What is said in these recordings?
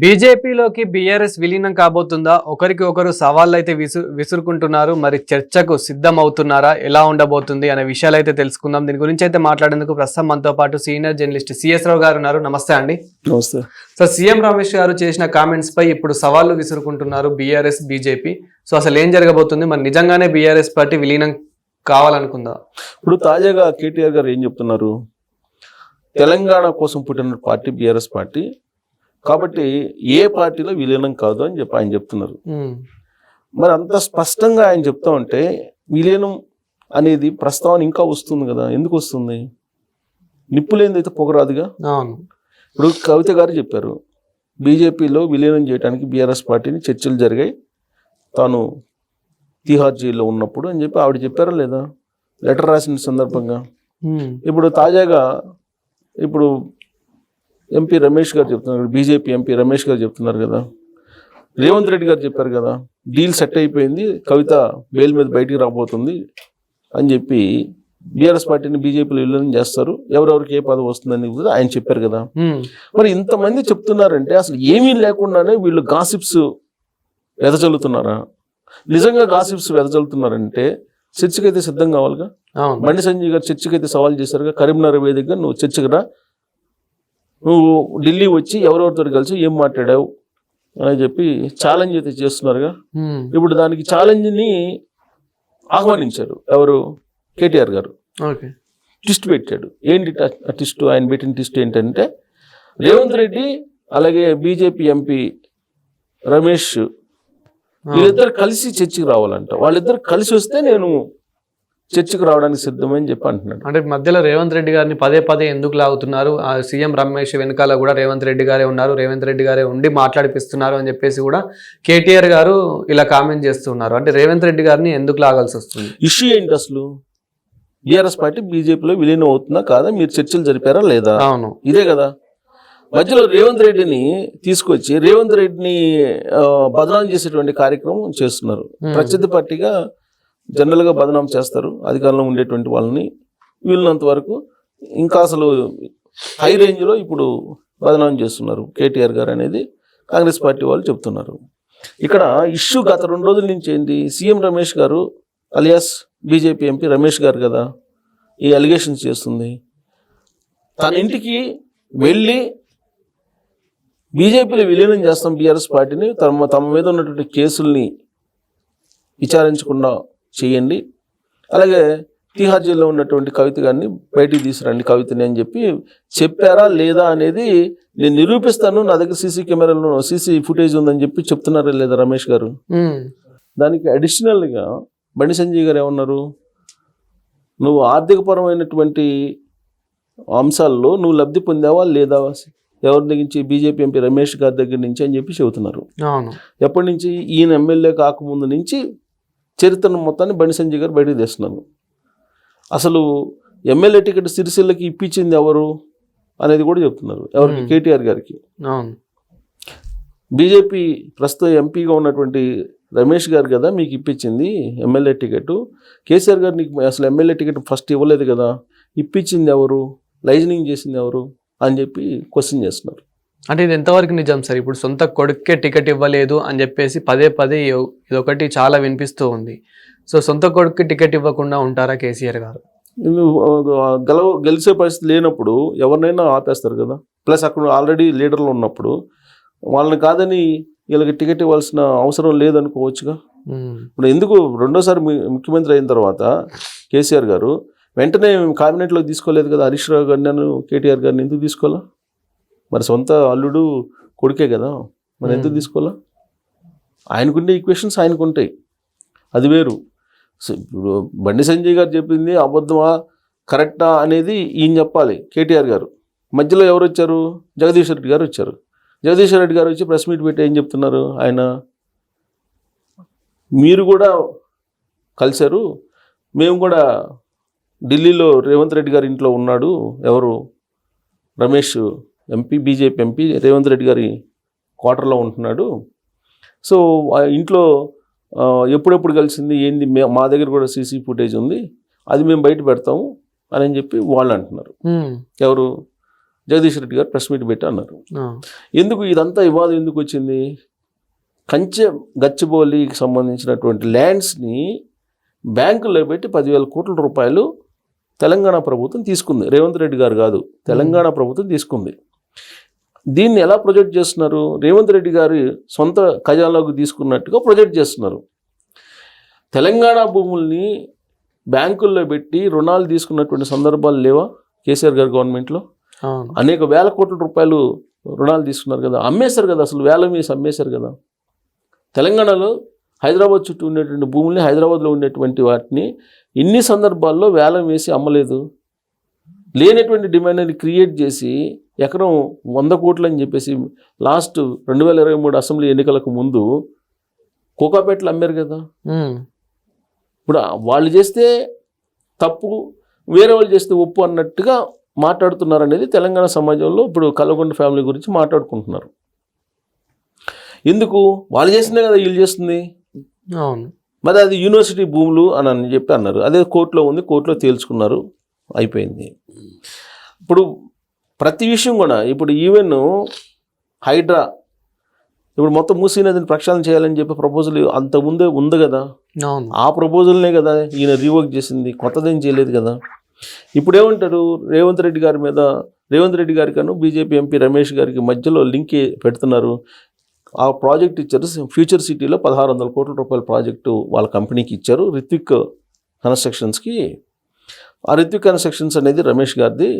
బీజేపీలోకి బీఆర్ఎస్ విలీనం కాబోతుందా? ఒకరికి ఒకరు సవాళ్ళు అయితే విసు విసురుకుంటున్నారు. మరి చర్చకు సిద్ధం అవుతున్నారా ఎలా ఉండబోతుంది అనే విషయాలు అయితే తెలుసుకుందాం. దీని గురించి అయితే మాట్లాడేందుకు ప్రస్తుతం మనతో పాటు సీనియర్ జర్నలిస్ట్ సిఎస్ రావు గారు ఉన్నారు. నమస్తే అండి. నమస్తే. సో సీఎం రమేష్ గారు చేసిన కామెంట్స్ పై ఇప్పుడు సవాళ్ళు విసురుకుంటున్నారు బీఆర్ఎస్ బీజేపీ. సో అసలు ఏం జరగబోతుంది? మరి నిజంగానే బీఆర్ఎస్ పార్టీ విలీనం కావాలనుకుందా? ఇప్పుడు తాజాగా కేటీఆర్ గారు ఏం చెప్తున్నారు? తెలంగాణ కోసం పుట్టిన పార్టీ బీఆర్ఎస్ పార్టీ. కాబట్టి ఏ పార్టీలో విలీనం కాదు అని చెప్పి ఆయన చెప్తున్నారు. మరి అంత స్పష్టంగా ఆయన చెప్తా ఉంటే విలీనం అనేది ప్రస్తావన ఇంకా వస్తుంది కదా? ఎందుకు వస్తుంది? నిప్పులేందైతే పొగరాదుగా? ఇప్పుడు కవిత గారు చెప్పారు బీజేపీలో విలీనం చేయడానికి బీఆర్ఎస్ పార్టీని చర్చలు జరిగాయి తాను తిహార్ జైల్లో ఉన్నప్పుడు అని చెప్పి ఆవిడ చెప్పారా లేదా? లెటర్ రాసిన సందర్భంగా. ఇప్పుడు తాజాగా ఇప్పుడు ఎంపీ రమేష్ గారు చెప్తున్నారు బీజేపీ ఎంపీ రమేష్ గారు చెప్తున్నారు కదా. రేవంత్ రెడ్డి గారు చెప్పారు కదా డీల్ సెట్ అయిపోయింది కవిత బెయిల్ మీద బయటికి రాబోతుంది అని చెప్పి బీఆర్ఎస్ పార్టీని బీజేపీలో విలీనం చేస్తారు ఎవరెవరికి ఏ పదవి వస్తుందని కూడా ఆయన చెప్పారు కదా. మరి ఇంతమంది చెప్తున్నారంటే అసలు ఏమీ లేకుండానే వీళ్ళు గాసిప్స్ వెదజల్లుతున్నారా? నిజంగా గాసిప్స్ వెదజల్లుతున్నారంటే చర్చకి అయితే సిద్ధం కావాలిగా? బండి సంజయ్ గారు చర్చకి అయితే సవాల్ చేశారుగా కరీంనగర్ వేదికగా నువ్వు చర్చకి రా నువ్వు ఢిల్లీ వచ్చి ఎవరెవరితో కలిసి ఏం మాట్లాడావు అని చెప్పి ఛాలెంజ్ అయితే చేస్తున్నారుగా. ఇప్పుడు దానికి ఛాలెంజ్ని ఆహ్వానించారు ఎవరు? కేటీఆర్ గారు. ట్విస్ట్ పెట్టాడు. ఏంటి ట్విస్ట్? ఆయన పెట్టిన ట్విస్ట్ ఏంటంటే రేవంత్ రెడ్డి అలాగే బీజేపీ ఎంపీ రమేష్ వీళ్ళిద్దరు కలిసి చర్చికి రావాలంట. వాళ్ళిద్దరు కలిసి వస్తే నేను చర్చికి రావడానికి సిద్ధమని చెప్పి అంటున్నాడు. అంటే మధ్యలో రేవంత్ రెడ్డి గారిని పదే పదే ఎందుకు లాగుతున్నారు? ఆ సీఎం రమేష్ వెనకాల కూడా రేవంత్ రెడ్డి గారే ఉన్నారు రేవంత్ రెడ్డి గారే ఉండి మాట్లాడిపిస్తున్నారు అని చెప్పేసి కూడా కేటీఆర్ గారు ఇలా కామెంట్ చేస్తున్నారు. అంటే రేవంత్ రెడ్డి గారిని ఎందుకు లాగాల్సి వస్తుంది? ఇష్యూ ఏంటి అసలు? బీఆర్ఎస్ పార్టీ బీజేపీలో విలీనం అవుతుందా కాదా? మీరు చర్చలు జరిపారా లేదా? అవును. ఇదే కదా. మధ్యలో రేవంత్ రెడ్డిని తీసుకొచ్చి రేవంత్ రెడ్డిని బదనాం చేసేటువంటి కార్యక్రమం చేస్తున్నారు. ప్రత్యర్థి పార్టీగా జనరల్గా బదనాం చేస్తారు. అధికారంలో ఉండేటువంటి వాళ్ళని వీళ్ళనంత వరకు ఇంకా అసలు హై రేంజ్లో ఇప్పుడు బదనాం చేస్తున్నారు కేటీఆర్ గారు అనేది. కాంగ్రెస్ పార్టీ వాళ్ళు చెప్తున్నారు. ఇక్కడ ఇష్యూ గత రెండు రోజుల నుంచి ఏంటి? సీఎం రమేష్ గారు అలియాస్ బీజేపీ ఎంపీ రమేష్ గారు కదా ఈ అలిగేషన్స్ చేస్తుంది. తన ఇంటికి వెళ్ళి బీజేపీలో విలీనం చేస్తాం బీఆర్ఎస్ పార్టీని. తమ తమ మీద ఉన్నటువంటి కేసుల్ని విచారించకుండా చేయండి. అలాగే తిహార్ జైల్లో ఉన్నటువంటి కవిత గారిని బయటికి తీసుకురండి కవితని అని చెప్పి చెప్పారా లేదా అనేది నేను నిరూపిస్తాను. నా దగ్గర సీసీ కెమెరాలో సీసీ ఫుటేజ్ ఉందని చెప్పి చెప్తున్నారా లేదా రమేష్ గారు? దానికి అడిషనల్గా బండి సంజయ్ గారు ఏమన్నారు? నువ్వు ఆర్థికపరమైనటువంటి అంశాల్లో నువ్వు లబ్ధి పొందావా లేదా? ఎవరి దగ్గర నుంచి? బీజేపీ ఎంపీ రమేష్ గారి దగ్గర నుంచి అని చెప్పి చెబుతున్నారు. ఎప్పటి నుంచి? ఈయన ఎమ్మెల్యే కాకముందు నుంచి చరిత్రను మొత్తాన్ని బండి సంజయ్ గారు బయటకు తెస్తున్నారు. అసలు ఎమ్మెల్యే టికెట్ సిరిసిల్లకి ఇప్పించింది ఎవరు అనేది కూడా చెప్తున్నారు. ఎవరికి. కేటీఆర్ గారికి. బీజేపీ ప్రస్తుతం ఎంపీగా ఉన్నటువంటి రమేష్ గారు కదా మీకు ఇప్పించింది ఎమ్మెల్యే టికెట్. కేసీఆర్ గారు నీకు అసలు ఎమ్మెల్యే టికెట్ ఫస్ట్ ఇవ్వలేదు కదా. ఇప్పించింది ఎవరు? లైజనింగ్ చేసింది ఎవరు? అని చెప్పి క్వశ్చన్ చేస్తున్నారు. అంటే ఇది ఎంతవరకు నిజం సార్? ఇప్పుడు సొంత కొడుక్కే టికెట్ ఇవ్వలేదు అని చెప్పేసి పదే పదే ఇదొకటి చాలా వినిపిస్తూ ఉంది. సో సొంత కొడుక్కి టికెట్ ఇవ్వకుండా ఉంటారా కేసీఆర్ గారు? గెలవ గెలిచే పరిస్థితి లేనప్పుడు ఎవరినైనా ఆపేస్తారు కదా? ప్లస్ అక్కడ ఆల్రెడీ లీడర్లు ఉన్నప్పుడు వాళ్ళని కాదని వీళ్ళకి టికెట్ ఇవ్వాల్సిన అవసరం లేదనుకోవచ్చుగా? ఇప్పుడు ఎందుకు రెండోసారి ముఖ్యమంత్రి అయిన తర్వాత కేసీఆర్ గారు వెంటనే కేబినెట్లో తీసుకోలేదు కదా? హరీష్ రావు గారిని కేటీఆర్ గారిని ఎందుకు తీసుకోవాలా? మరి సొంత అల్లుడు కొడుకే కదా? మరి ఎందుకు Hmm. తీసుకోవాలా? ఆయనకుండే ఈక్వేషన్స్ ఆయనకు ఉంటాయి అది వేరు. ఇప్పుడు బండి సంజయ్ గారు చెప్పింది అబద్ధమా కరెక్టా అనేది ఈయన చెప్పాలి కేటీఆర్ గారు. మధ్యలో ఎవరు వచ్చారు? జగదీష్ రెడ్డి గారు వచ్చారు. జగదీష్ రెడ్డి గారు వచ్చి ప్రెస్ మీట్ పెట్టి ఏం చెప్తున్నారు ఆయన? మీరు కూడా కలిశారు. మేము కూడా ఢిల్లీలో రేవంత్ రెడ్డి గారి ఇంట్లో ఉన్నాడు. ఎవరు? Ramesh MP BJP MP Revanth Reddy గారి క్వార్టర్లో ఉంటున్నాడు. సో ఇంట్లో ఎప్పుడెప్పుడు కలిసింది ఏంది మే- దగ్గర కూడా సీసీ ఫుటేజ్ ఉంది అది మేము బయట పెడతాము అని చెప్పి వాళ్ళు అంటున్నారు. ఎవరు? జగదీష్ రెడ్డి గారు ప్రెస్ మీట్ పెట్టి అన్నారు. ఎందుకు ఇదంతా వివాదం ఎందుకు వచ్చింది? కంచె గచ్చిబౌలికి సంబంధించినటువంటి ల్యాండ్స్ని బ్యాంకుల్లో పెట్టి పదివేల కోట్ల రూపాయలు తెలంగాణ ప్రభుత్వం తీసుకుంది. రేవంత్ రెడ్డి గారు కాదు తెలంగాణ ప్రభుత్వం తీసుకుంది. దీన్ని ఎలా ప్రొజెక్ట్ చేస్తున్నారు? రేవంత్ రెడ్డి గారి సొంత ఖజానాలోకి తీసుకున్నట్టుగా ప్రొజెక్ట్ చేస్తున్నారు. తెలంగాణ భూముల్ని బ్యాంకుల్లో పెట్టి రుణాలు తీసుకున్నటువంటి సందర్భాలు లేవా కేసీఆర్ గారి గవర్నమెంట్లో? అనేక వేల కోట్ల రూపాయలు రుణాలు తీసుకున్నారు కదా. అమ్మేశారు కదా అసలు వేల వేసి అమ్మేశారు కదా. తెలంగాణలో హైదరాబాద్ చుట్టూ ఉండేటువంటి భూముల్ని హైదరాబాద్లో ఉండేటువంటి వాటిని ఇన్ని సందర్భాల్లో వేలం వేసి అమ్మలేదు. లేనటువంటి డిమాండ్ని క్రియేట్ చేసి ఎకరం వంద కోట్లు అని చెప్పేసి లాస్ట్ రెండు వేల ఇరవై మూడు అసెంబ్లీ ఎన్నికలకు ముందు కోకాపేటలు అమ్మారు కదా. ఇప్పుడు వాళ్ళు చేస్తే తప్పు వేరే వాళ్ళు చేస్తే ఒప్పు అన్నట్టుగా మాట్లాడుతున్నారు అనేది తెలంగాణ సమాజంలో ఇప్పుడు కల్లగొండ ఫ్యామిలీ గురించి మాట్లాడుకుంటున్నారు. ఎందుకు? వాళ్ళు చేసిందే కదా వీళ్ళు చేస్తుంది. అవును. మరి అది యూనివర్సిటీ భూములు అని అని చెప్పి అన్నారు. అదే కోర్టులో ఉంది కోర్టులో తేల్చుకున్నారు అయిపోయింది. ఇప్పుడు ప్రతి విషయం కూడా ఇప్పుడు ఈవెన్ హైడ్రా ఇప్పుడు మొత్తం మూసీ నదిని ప్రక్షాళన చేయాలని చెప్పి ప్రపోజల్ అంత ముందే ఉంది కదా. ఆ ప్రపోజల్నే కదా ఈయన రీవర్క్ చేసింది కొత్తదేం చేయలేదు కదా. ఇప్పుడు ఏమంటారు? రేవంత్ రెడ్డి గారి మీద రేవంత్ రెడ్డి గారికి అను బీజేపీ ఎంపీ రమేష్ గారికి మధ్యలో లింక్ పెడుతున్నారు. ఆ ప్రాజెక్ట్ ఇచ్చారు ఫ్యూచర్ సిటీలో పదహారు వందల కోట్ల రూపాయల ప్రాజెక్టు వాళ్ళ కంపెనీకి ఇచ్చారు. రిత్విక్ కన్స్ట్రక్షన్స్కి ఆ రిత్విక్ కన్స్ట్రక్షన్స్ అనేది రమేష్ గారిది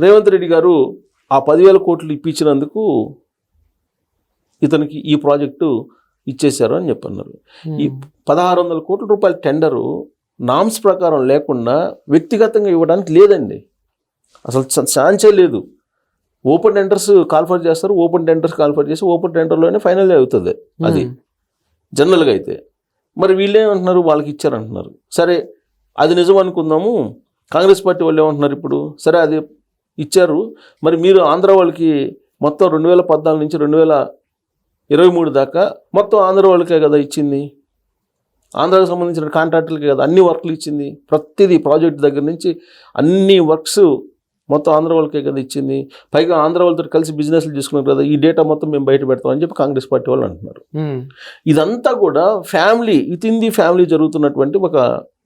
రేవంత్ రెడ్డి గారు ఆ పదివేల కోట్లు ఇప్పించినందుకు ఇతనికి ఈ ప్రాజెక్టు ఇచ్చేశారు అని చెప్పన్నారు. ఈ పదహారు వందల కోట్ల రూపాయల టెండరు నామ్స్ ప్రకారం లేకుండా వ్యక్తిగతంగా ఇవ్వడానికి లేదండి. అసలు ఛాన్సే లేదు. ఓపెన్ టెండర్స్ కాల్ఫర్ చేస్తారు ఓపెన్ టెండర్స్ కాల్ఫర్ చేసి ఓపెన్ టెండర్లోనే ఫైనల్ అవుతుంది అది. జనరల్గా అయితే. మరి వీళ్ళు ఏమంటున్నారు? వాళ్ళకి ఇచ్చారంటున్నారు. సరే అది నిజం అనుకుందాము. కాంగ్రెస్ పార్టీ వాళ్ళు ఏమంటున్నారు ఇప్పుడు? సరే అది ఇచ్చారు. మరి మీరు ఆంధ్ర వాళ్ళకి మొత్తం రెండు వేల పద్నాలుగు నుంచి రెండు వేల ఇరవై మూడు దాకా మొత్తం ఆంధ్ర వాళ్ళకే కదా ఇచ్చింది? ఆంధ్రాకి సంబంధించిన కాంట్రాక్టులకే కదా అన్ని వర్క్లు ఇచ్చింది? ప్రతిదీ ప్రాజెక్ట్ దగ్గర నుంచి అన్ని వర్క్స్ మొత్తం ఆంధ్ర వాళ్ళకే కదా ఇచ్చింది? పైగా ఆంధ్ర వాళ్ళతో కలిసి బిజినెస్లు చేసుకున్నారు కదా ఈ డేటా మొత్తం మేము బయట పెడతామని చెప్పి కాంగ్రెస్ పార్టీ వాళ్ళు అంటున్నారు. ఇదంతా కూడా family with in the family జరుగుతున్నటువంటి ఒక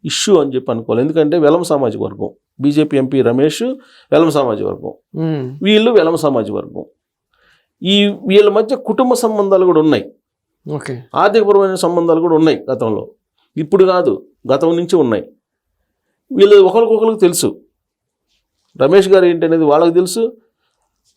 ఇష్యూ అని చెప్పి అనుకోవాలి. ఎందుకంటే వెలమ సామాజిక వర్గం. బీజేపీ ఎంపీ రమేష్ వెలమ సామాజిక వర్గం. వీళ్ళు వెలమ సామాజిక వర్గం. ఈ వీళ్ళ మధ్య కుటుంబ సంబంధాలు కూడా ఉన్నాయి. ఓకే. ఆర్థికపరమైన సంబంధాలు కూడా ఉన్నాయి గతంలో. ఇప్పుడు కాదు గతం నుంచి ఉన్నాయి. వీళ్ళు ఒకరికొకరికి తెలుసు. రమేష్ గారు ఏంటి అనేది వాళ్ళకి తెలుసు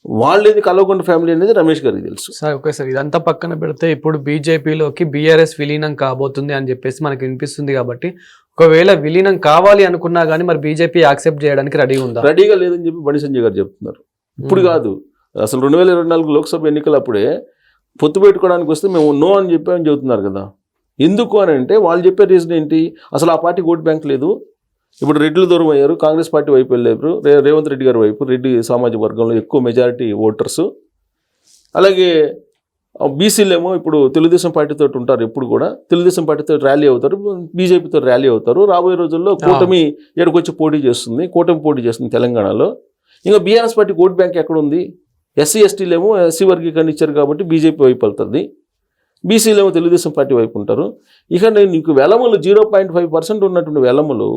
వాళ్ళేది కల్వకుంట ఫ్యామిలీ అనేది రమేష్ గారికి తెలుసు. Sir okay sir. ఇదంతా పక్కన పెడితే ఇప్పుడు బీజేపీలోకి బీఆర్ఎస్ విలీనం కాబోతుంది అని చెప్పేసి మనకి వినిపిస్తుంది కాబట్టి ఒకవేళ విలీనం కావాలి అనుకున్నా కానీ మరి బీజేపీ యాక్సెప్ట్ చేయడానికి రెడీ ఉందా? రెడీగా లేదని చెప్పి బండి సంజయ్ గారు చెప్తున్నారు. ఇప్పుడు. కాదు. అసలు రెండు వేల ఇరవై నాలుగు లోక్సభ ఎన్నికలు అప్పుడే పొత్తు పెట్టుకోవడానికి వస్తే మేము నో అని చెప్పామని చెబుతున్నారు కదా. ఎందుకు అని అంటే వాళ్ళు చెప్పే రీజన్ ఏంటి? అసలు ఆ పార్టీకి ఓట్ బ్యాంక్ లేదు. ఇప్పుడు రెడ్లు దూరం అయ్యారు కాంగ్రెస్ పార్టీ వైపు వెళ్ళారు రే రేవంత్ రెడ్డి గారి వైపు రెడ్డి సామాజిక వర్గంలో ఎక్కువ మెజారిటీ ఓటర్స్ అలాగే బీసీలు ఏమో ఇప్పుడు తెలుగుదేశం పార్టీతో ఉంటారు ఎప్పుడు కూడా. తెలుగుదేశం పార్టీతో ర్యాలీ అవుతారు బీజేపీతో ర్యాలీ అవుతారు. రాబోయే రోజుల్లో కూటమి ఎక్కడికొచ్చి పోటీ చేస్తుంది కూటమి పోటీ చేస్తుంది తెలంగాణలో. ఇంకా బీఆర్ఎస్ పార్టీ ఓట్ బ్యాంక్ ఎక్కడ ఉంది? ఎస్సీ ఎస్టీలు ఏమో ఎస్సీ వర్గీకరణ ఇచ్చారు కాబట్టి బీజేపీ వైపు వెళ్తుంది. బీసీలు ఏమో తెలుగుదేశం పార్టీ వైపు ఉంటారు. ఇక నేను నీకు వెలములు జీరో పాయింట్ ఫైవ్ పర్సెంట్ ఉన్నటువంటి వెలములు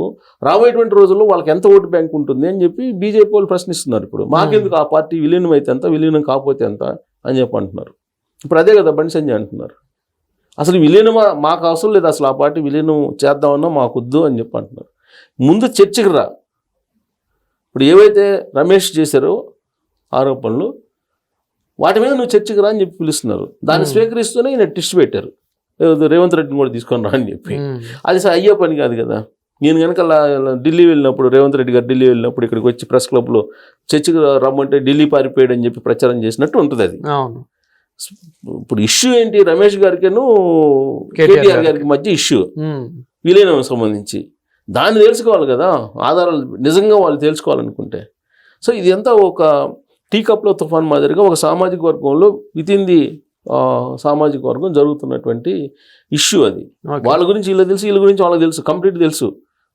రాబోయేటువంటి రోజుల్లో వాళ్ళకి ఎంత ఓటు బ్యాంక్ ఉంటుంది అని చెప్పి బీజేపీ వాళ్ళు ప్రశ్నిస్తున్నారు ఇప్పుడు. మాకెందుకు ఆ పార్టీ విలీనం అయితే ఎంత విలీనం కాకపోతే ఎంత అని చెప్పి అంటున్నారు. ఇప్పుడు అదే కదా బండి సంజయ్ అంటున్నారు. అసలు విలీనం మాకు అవసరం లేదు అసలు ఆ పార్టీ విలీనం చేద్దామన్నా మాకు వద్దు అని చెప్పి అంటున్నారు. ముందు చర్చకి రా. ఇప్పుడు ఏవైతే రమేష్ చేశారో ఆరోపణలు వాటి మీద నువ్వు చర్చకి రా అని చెప్పి పిలుస్తున్నారు. దాన్ని. స్వీకరిస్తూనే ఈయన టిస్ట్ పెట్టారు. రేవంత్ రెడ్డిని కూడా తీసుకొని రా అని చెప్పి. అది స- అయ్యే పని కాదు కదా. నేను కనుక ఢిల్లీ వెళ్ళినప్పుడు రేవంత్ రెడ్డి గారు ఢిల్లీ వెళ్ళినప్పుడు ఇక్కడికి వచ్చి ప్రెస్ క్లబ్లో చర్చకు రమ్మంటే ఢిల్లీ పారిపోయాడు అని చెప్పి ప్రచారం చేసినట్టు ఉంటుంది అది. ఇప్పుడు ఇష్యూ ఏంటి? రమేష్ గారికేను కేటీఆర్ గారికి. మధ్య ఇష్యూ. విలీనం సంబంధించి. దాన్ని తెలుసుకోవాలి కదా. ఆధారాలు నిజంగా వాళ్ళు తెలుసుకోవాలనుకుంటే సో ఇది ఎంత ఒక టీ కప్లో తుఫాన్ మాదిరిగా ఒక సామాజిక వర్గంలో విత్ ఇన్ ది సామాజిక వర్గం జరుగుతున్నటువంటి ఇష్యూ అది. వాళ్ళ గురించి వీళ్ళకి తెలుసు వీళ్ళ గురించి వాళ్ళకి తెలుసు కంప్లీట్ తెలుసు.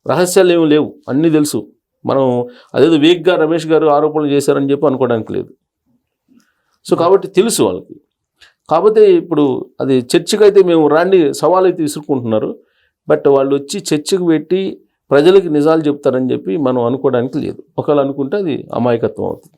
రహస్యాలు ఏమి లేవు అన్నీ తెలుసు. మనం అదేదో వేగ్గా రమేష్ గారు ఆరోపణలు చేశారని చెప్పి అనుకోవడానికి లేదు. సో కాబట్టి తెలుసు వాళ్ళకి. కాకపోతే ఇప్పుడు అది చర్చకు అయితే మేము రాండి సవాల్ అయితే విసురుకుంటున్నారు. బట్ వాళ్ళు వచ్చి చర్చకు పెట్టి ప్రజలకి నిజాలు చెప్తారని చెప్పి మనం అనుకోవడానికి లేదు. ఒకవేళ అనుకుంటే అది అమాయకత్వం అవుతుంది.